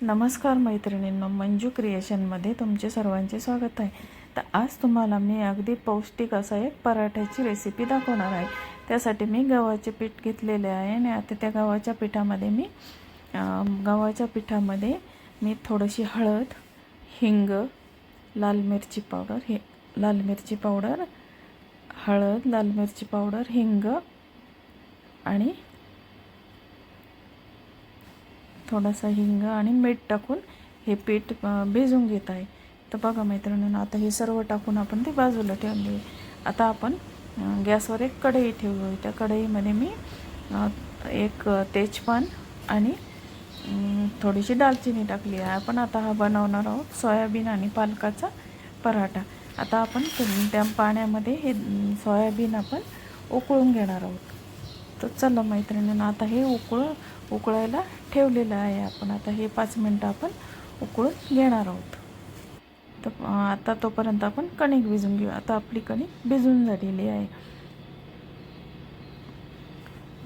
नमस्कार मैत्रिणींनो मंजू क्रिएशनमध्ये तुमचे सर्वांचे स्वागत आहे. तर आज तुम्हाला मी अगदी पौष्टिक असा एक पराठ्याची रेसिपी दाखवणार आहे. त्यासाठी मी गव्हाचे पीठ घेतलेले आहे आणि आता त्या गव्हाच्या पिठामध्ये मी गव्हाच्या पिठामध्ये मी थोडीशी हळद हिंग लाल मिरची पावडर हे लाल मिरची पावडर हळद लाल मिरची पावडर हिंग आणि थोडासा हिंग आणि मीठ टाकून हे पीठ भिजून घेत आहे. तर बघा मैत्रिणींनो आता हे सर्व टाकून आपण ते बाजूला ठेवून देऊ आता आपण गॅसवर एक कढई ठेवू त्या कढईमध्ये मी एक तेजपान आणि थोडीशी दालचिनी टाकली आहे. आपण आता हा बनवणार आहोत सोयाबीन आणि पालकाचा पराठा. आता आपण त्या पाण्यामध्ये हे सोयाबीन आपण उकळून घेणार आहोत. तर चला मैत्रिणींनो आता हे उकळ उकळायला ठेवलेलं आहे आपण. आता हे पाच मिनटं आपण उकळून घेणार आहोत. तर आता तोपर्यंत आपण कणिक भिजून घेऊ. आता आपली कणिक भिजून झालेली आहे.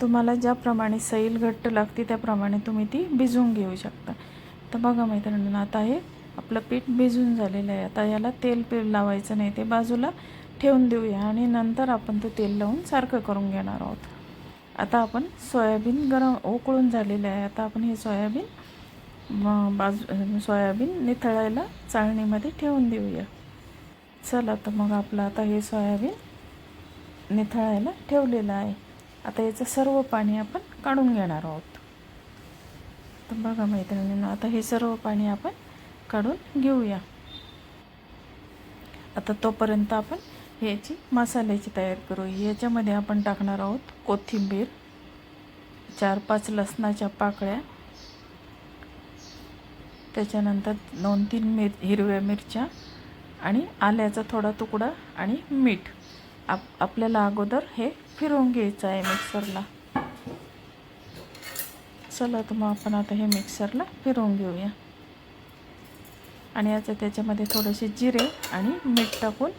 तुम्हाला ज्याप्रमाणे सैल घट्ट लागते त्याप्रमाणे तुम्ही ती भिजवून घेऊ शकता. तर बघा मैत्रिणींनो आता हे आपलं पीठ भिजून झालेलं आहे. आता याला तेल पीठ लावायचं नाही. ते बाजूला ठेवून देऊया आणि नंतर आपण ते तेल लावून सारखं करून घेणार आहोत. आता आपण सोयाबीन गरम उकळून झालेले आहे. आता आपण हे सोयाबीन बाजू सोयाबीन निथळायला चाळणीमध्ये ठेवून देऊया. चला तर मग आपलं आता हे सोयाबीन निथळायला ठेवलेलं आहे. आता याचं सर्व पाणी आपण काढून घेणार आहोत. तर बघा मैत्रिणींनो आता हे सर्व पाणी आपण काढून घेऊया. आता तोपर्यंत आपण ह्याची मसाल्याची तयार करू. याच्यामध्ये आपण टाकणार आहोत कोथिंबीर चार पाच लसणाच्या पाकळ्या त्याच्यानंतर दोन तीन मिर हिरव्या मिरच्या आणि आल्याचा थोडा तुकडा आणि मीठ. आप आपल्याला अगोदर हे फिरवून घ्यायचं आहे मिक्सरला. चला तर मग आपण आता हे मिक्सरला फिरवून घेऊया. आणि आता त्याच्यामध्ये थोडेसे जिरे आणि मीठ टाकून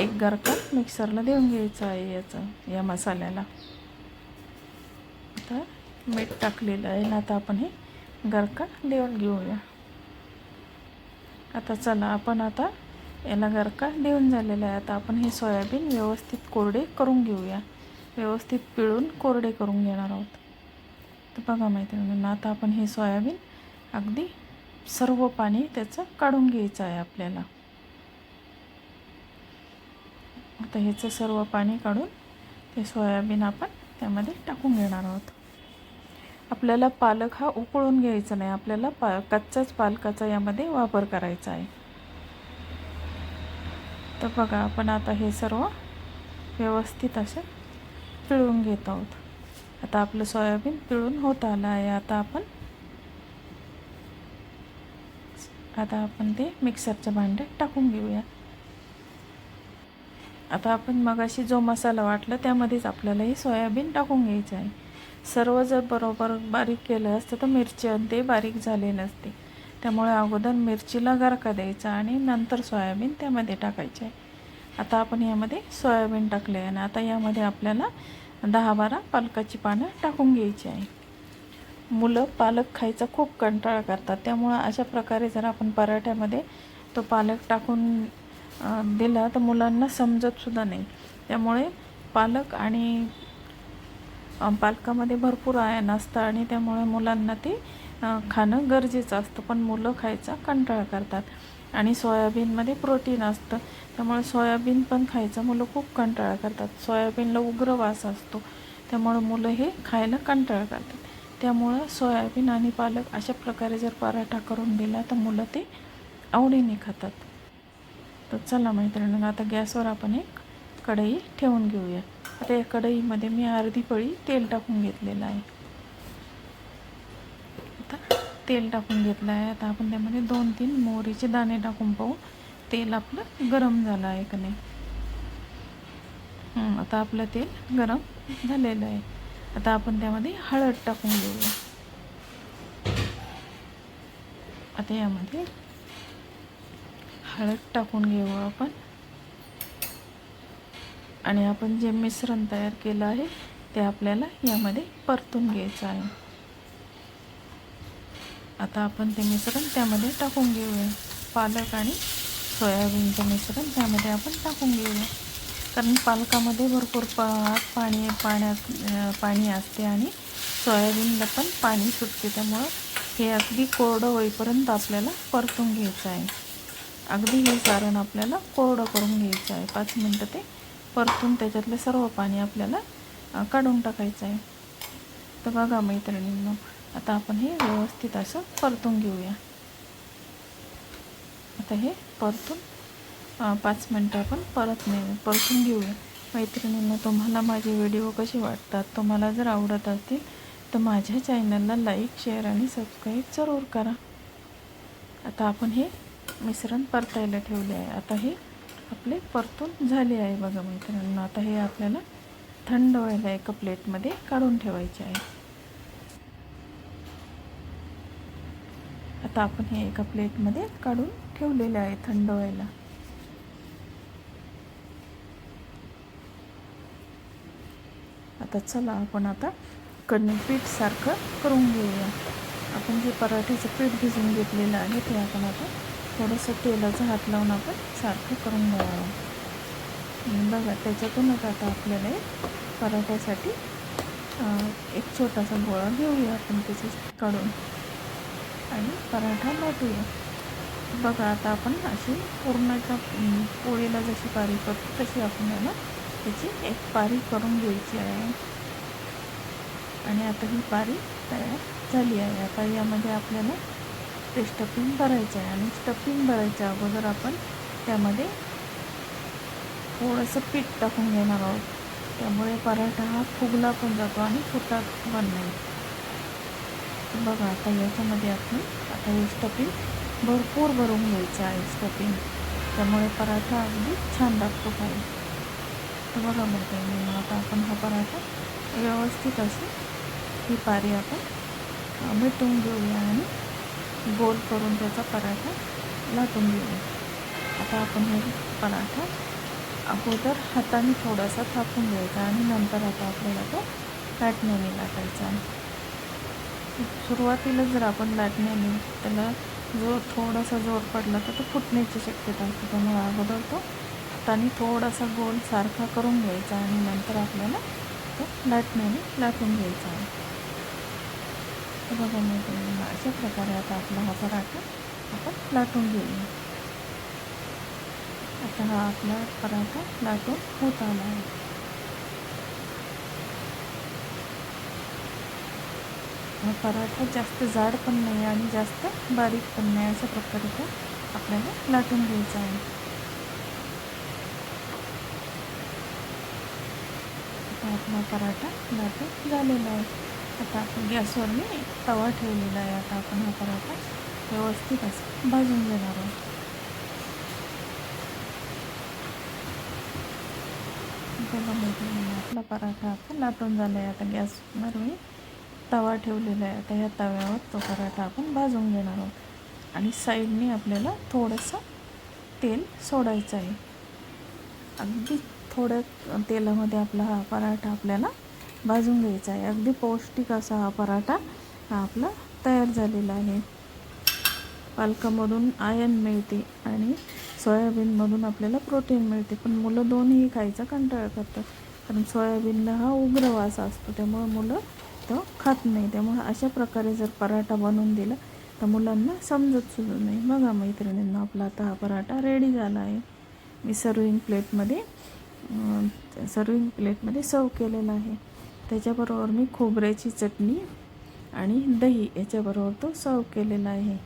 एक गरका मिक्सरला देऊन घ्यायचं आहे याचं या मसाल्याला. आता मीठ टाकलेलं आहे ना आता आपण हे गरका देऊन घेऊया. आता चला आपण आता याला गरका देऊन झालेला आहे. आता आपण हे सोयाबीन व्यवस्थित कोरडे करून घेऊया. व्यवस्थित पिळून कोरडे करून घेणार आहोत. तर बघा मैत्रिणींना आता आपण हे सोयाबीन अगदी सर्व पाणी त्याचं काढून घ्यायचं आहे आपल्याला. आता ह्याचं सर्व पाणी काढून ते सोयाबीन आपण त्यामध्ये टाकून घेणार आहोत. आपल्याला पालक हा उकळून घ्यायचा नाही. आपल्याला पा कच्चाच पालकाचा यामध्ये वापर करायचा आहे. तर बघा आपण आता हे सर्व व्यवस्थित असे पिळून घेत आहोत. आता आपलं सोयाबीन पिळून होत आलं आहे. आता आपण आता आपण ते मिक्सरच्या भांड्यात टाकून घेऊया. आता आपण मगाशी जो मसाला वाटला त्यामध्येच आपल्याला हे सोयाबीन टाकून घ्यायचं आहे. सर्व जर बरोबर बारीक केलं असतं तर मिरची ते बारीक झाले नसते. त्यामुळे अगोदर मिरचीला गरका द्यायचा आणि नंतर सोयाबीन त्यामध्ये टाकायचे आहे. आता आपण यामध्ये सोयाबीन टाकले आहे आणि आता यामध्ये आपल्याला दहा बारा पालकाची पानं टाकून घ्यायची आहे. मुलं पालक खायचा खूप कंटाळा करतात. त्यामुळं अशा प्रकारे जर आपण पराठ्यामध्ये तो पालक टाकून दिला तर मुलांना समजतसुद्धा नाही. त्यामुळे पालक आणि पालकामध्ये भरपूर आयन असतं आणि त्यामुळे मुलांना ते खाणं गरजेचं असतं. पण मुलं खायचा कंटाळा करतात. आणि सोयाबीनमध्ये प्रोटीन असतं. त्यामुळे सोयाबीन पण खायचं. मुलं खूप कंटाळा करतात. सोयाबीनला उग्र वास असतो. त्यामुळं मुलं हे खायला कंटाळा करतात. त्यामुळं सोयाबीन आणि पालक अशा प्रकारे जर पराठा करून दिला तर मुलं ते आवडीने खातात. तर चला मैत्रिणींनो आता गॅसवर आपण एक कढई ठेवून घेऊया. आता या कढईमध्ये मी अर्धी पळी तेल टाकून घेतलेलं आहे. आता तेल टाकून घेतलं आहे. आता आपण त्यामध्ये दोन तीन मोहरीचे दाणे टाकून पाहू. तेल आपलं गरम झालं आहे का नाही? आता आपलं तेल गरम झालेलं आहे. आता आपण त्यामध्ये हळद टाकून घेऊया. आता यामध्ये हळद टाकून घेऊ आपण. आणि आपण जे मिश्रण तयार केलं आहे ते आपल्याला यामध्ये परतून घ्यायचं आहे. आता आपण ते मिश्रण त्यामध्ये टाकून घेऊया. पालक आणि सोयाबीनचं मिश्रण त्यामध्ये आपण टाकून घेऊया. कारण पालकामध्ये भरपूर पा पाणी पाण्यात पाणी असते आणि सोयाबीनला पण पाणी सुटते. त्यामुळं हे अगदी कोरडं होईपर्यंत आपल्याला परतून घ्यायचं आहे. अगदी हे सारण आपल्याला कोरडं करून घ्यायचं आहे. पाच मिनटं ते परतून त्याच्यातलं सर्व पाणी आपल्याला काढून टाकायचं आहे. तर बघा मैत्रिणींनो आता आपण हे व्यवस्थित असं परतून घेऊया. आता हे परतून पाच मिनटं आपण परत नाही परतून घेऊया. मैत्रिणींनो तुम्हाला माझे व्हिडिओ कसे वाटतात? तुम्हाला जर आवडत असतील तर माझ्या चॅनलला लाईक शेअर आणि सबस्क्राईब जरूर करा. आता आपण हे मिश्रण परतायला ठेवले आहे. आता हे आपले परतून झाले आहे बघा मैत्रिणींनो. आता हे आपल्याला थंड व्हायला एका प्लेटमध्ये काढून ठेवायचे आहे. आता आपण हे एका प्लेटमध्ये काढून ठेवलेले आहे थंड व्हायला. आता चला आपण आता कणिक पीठ सारखं करून घेऊया. आपण जे पराठ्याचं पीठ भिजवून घेतलेलं आहे ते आपण आता थोडंसं तेलाचा हात लावून आपण सारखं करून घ्यावं. बघा त्याच्यातूनच आता आपल्याला एक पराठ्यासाठी एक छोटासा गोळा घेऊया आपण त्याचे काढून. आणि पराठा लाटूया. बघा आता आपण अशी पूर्णाच्या पोळीला जशी पारी करतो तशी आपण याला त्याची एक पारी करून घ्यायची आहे. आणि आता ही पारी तयार झाली आहे. आता यामध्ये आपल्याला ते स्टफिंग भरायचं आहे. आणि स्टफिंग भरायच्या अगोदर आपण त्यामध्ये थोडंसं पीठ टाकून घेणार आहोत. त्यामुळे पराठा हा फुगला पण जातो आणि फुटा पण नाही. बघा आता याच्यामध्ये आपण आता हे स्टफिंग भरपूर भरून घ्यायचं आहे स्टफिंग त्यामुळे पराठा अगदी छान लागतो खाली तर बघा म्हणते मी आता आपण हा पराठा व्यवस्थित असेल ही पारी आपण मिटवून घेऊया आणि गोल करून त्याचा पराठा लाटून घेऊ आता आपण हे पराठा अगोदर हाताने थोडासा थापून घ्यायचा आणि नंतर आता आपल्याला तो लाटण्याने लाटायचा आहे. सुरुवातीला जर आपण लाटण्याने त्याला जो थोडासा जोर पडला तर तो फुटण्याची शक्यता असते. त्यामुळे अगोदर तो हाताने थोडासा गोल सारखा करून घ्यायचा आणि नंतर आपल्याला तो लाटण्याने लाटून घ्यायचा आहे. तर बघा अशा प्रकारे आता आपला हा पराठा आपण लाटून घेऊया आता हा आपला पराठा लाटून होत आला आहे हा पराठा जास्त जाड पण नाही आणि जास्त बारीक पण नाही अशा प्रकारे तो आपल्याला लाटून घ्यायचा आहे आता आपला पराठा लाटून झालेला आहे आता आपण गॅसवर मी तवा ठेवलेला आहे. आता आपण हा पराठा व्यवस्थित असं भाजून घेणार आहोत. बघा आपला पराठा आता लाटून झाला आहे आता गॅसवर मी तवा ठेवलेला आहे. आता ह्या तव्यावर तो पराठा आपण भाजून घेणार आहोत. आणि साईडने आपल्याला थोडंसं तेल सोडायचं आहे. अगदी थोड्या तेलामध्ये आपला हा पराठा आपल्याला भाजून घ्यायचा आहे. अगदी पौष्टिक असा हा पराठा हा आपला तयार झालेला आहे. पालकामधून आयन मिळते आणि सोयाबीनमधून आपल्याला प्रोटीन मिळते. पण मुलं दोन्ही खायचा कंटाळा करतात. कारण सोयाबीनला हा उग्र वास असतो. त्यामुळे मुलं तो खात नाही. त्यामुळे अशा प्रकारे जर पराठा बनवून दिला तर मुलांना समजत सुद्धा नाही. बघा मैत्रिणींना आपला आता हा पराठा रेडी झाला आहे. मी सर्विंग प्लेटमध्ये सर्विंग प्लेटमध्ये सर्व केलेला आहे. त्याच्याबरोबर मी खोबऱ्याची चटणी आणि दही याच्याबरोबर तो सर्व केलेला आहे.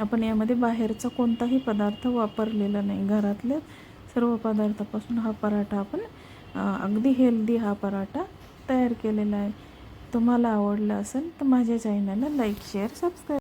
आपण यामध्ये बाहेरचा कोणताही पदार्थ वापरलेला नाही. घरातल्या सर्व पदार्थापासून हा पराठा आपण अगदी हेल्दी हा पराठा तयार केलेला आहे. तुम्हाला आवडला असेल तर माझ्या चॅनलला लाईक शेअर सबस्क्राईब